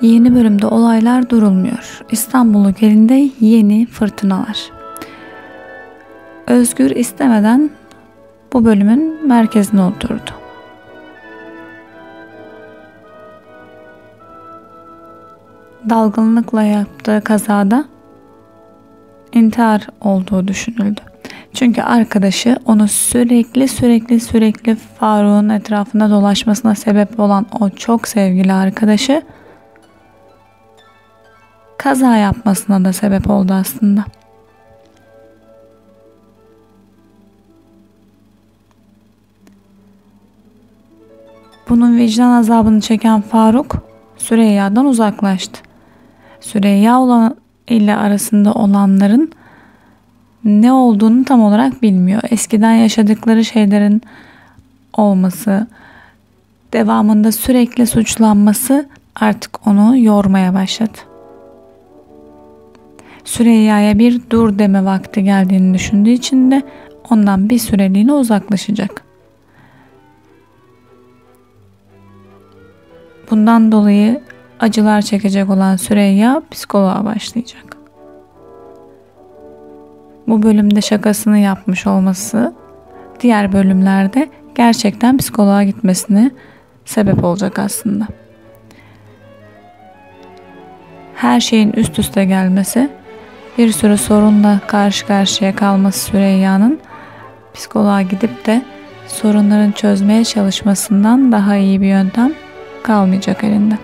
Yeni bölümde olaylar durulmuyor. İstanbul gelinde yeni fırtınalar. Özgür istemeden bu bölümün merkezine oturdu. Dalgınlıkla yaptığı kazada intihar olduğu düşünüldü. Çünkü arkadaşı onu sürekli sürekli sürekli Faruk'un etrafında dolaşmasına sebep olan o çok sevgili arkadaşı kaza yapmasına da sebep oldu aslında. Bunun vicdan azabını çeken Faruk Süreyya'dan uzaklaştı. Süreyya olan ile arasında olanların ne olduğunu tam olarak bilmiyor. Eskiden yaşadıkları şeylerin olması, devamında sürekli suçlanması artık onu yormaya başladı. Süreyya'ya bir dur deme vakti geldiğini düşündüğü için de ondan bir süreliğine uzaklaşacak. Bundan dolayı acılar çekecek olan Süreyya psikoloğa başlayacak. Bu bölümde şakasını yapmış olması diğer bölümlerde gerçekten psikoloğa gitmesine sebep olacak aslında. Her şeyin üst üste gelmesi, bir sürü sorunla karşı karşıya kalması Süreyya'nın psikoloğa gidip de sorunların çözmeye çalışmasından daha iyi bir yöntem kalmayacak elinde.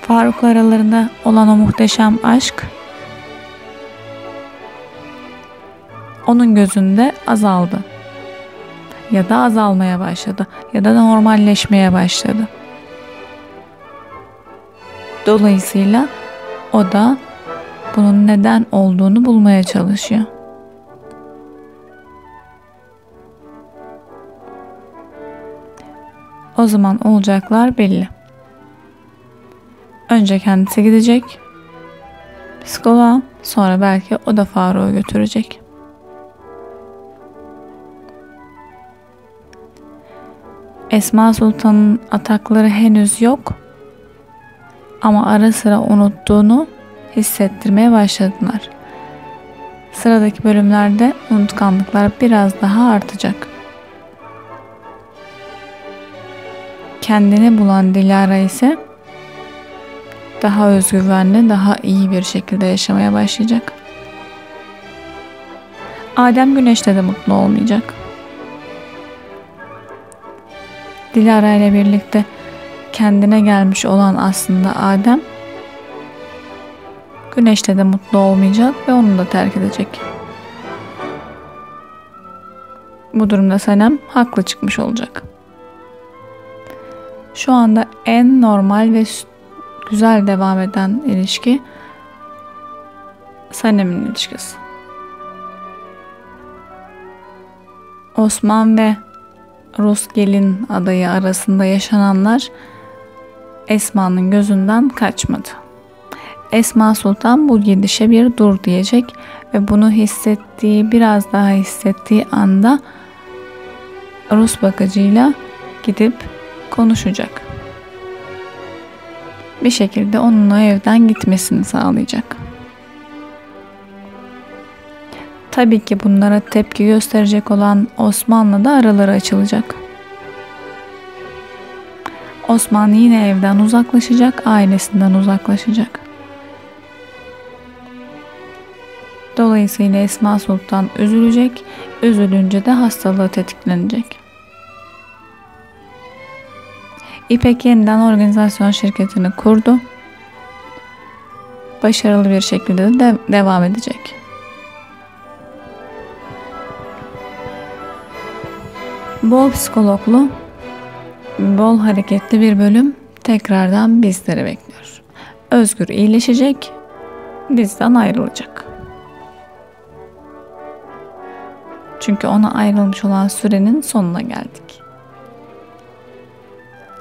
Faruk'la aralarında olan o muhteşem aşk onun gözünde azaldı. Ya da azalmaya başladı ya da normalleşmeye başladı. Dolayısıyla o da bunun neden olduğunu bulmaya çalışıyor. O zaman olacaklar belli. Önce kendisi gidecek. Psikoloğa sonra belki o da Faruk'u götürecek. Esma Sultan'ın atakları henüz yok ama ara sıra unuttuğunu hissettirmeye başladılar. Sıradaki bölümlerde unutkanlıklar biraz daha artacak. Kendini bulan Dilara ise daha özgüvenli, daha iyi bir şekilde yaşamaya başlayacak. Adem Güneş'te de mutlu olmayacak. Dilara ile birlikte kendine gelmiş olan aslında Adem Güneş'te de mutlu olmayacak ve onu da terk edecek. Bu durumda Sanem haklı çıkmış olacak. Şu anda en normal ve güzel devam eden ilişki Sanem'in ilişkisi. Osman ve Rus gelin adayı arasında yaşananlar Esma'nın gözünden kaçmadı. Esma Sultan bu gidişe bir dur diyecek ve bunu hissettiği biraz daha hissettiği anda Rus bakıcıyla gidip konuşacak. Bir şekilde onunla evden gitmesini sağlayacak. Tabii ki bunlara tepki gösterecek olan Osmanlı da araları açılacak. Osman yine evden uzaklaşacak, ailesinden uzaklaşacak. Dolayısıyla Esma Sultan üzülecek, üzülünce de hastalığı tetiklenecek. İpek yeniden organizasyon şirketini kurdu. Başarılı bir şekilde de devam edecek. Bol psikologlu, bol hareketli bir bölüm tekrardan bizleri bekliyor. Özgür iyileşecek, bizden ayrılacak. Çünkü ona ayrılmış olan sürenin sonuna geldik.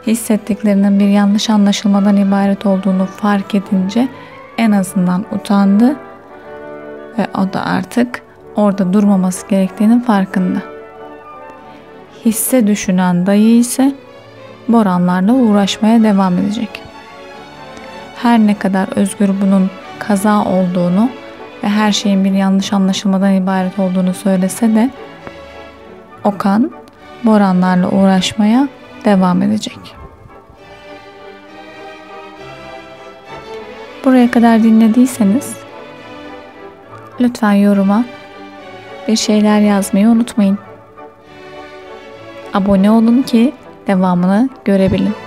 Hissettiklerinin bir yanlış anlaşılmadan ibaret olduğunu fark edince en azından utandı ve o da artık orada durmaması gerektiğinin farkında. Hisse düşünen dayı ise Boranlarla uğraşmaya devam edecek. Her ne kadar Özgür bunun kaza olduğunu ve her şeyin bir yanlış anlaşılmadan ibaret olduğunu söylese de Okan Boranlarla uğraşmaya devam edecek. Buraya kadar dinlediyseniz lütfen yoruma bir şeyler yazmayı unutmayın. Abone olun ki devamını görebilin.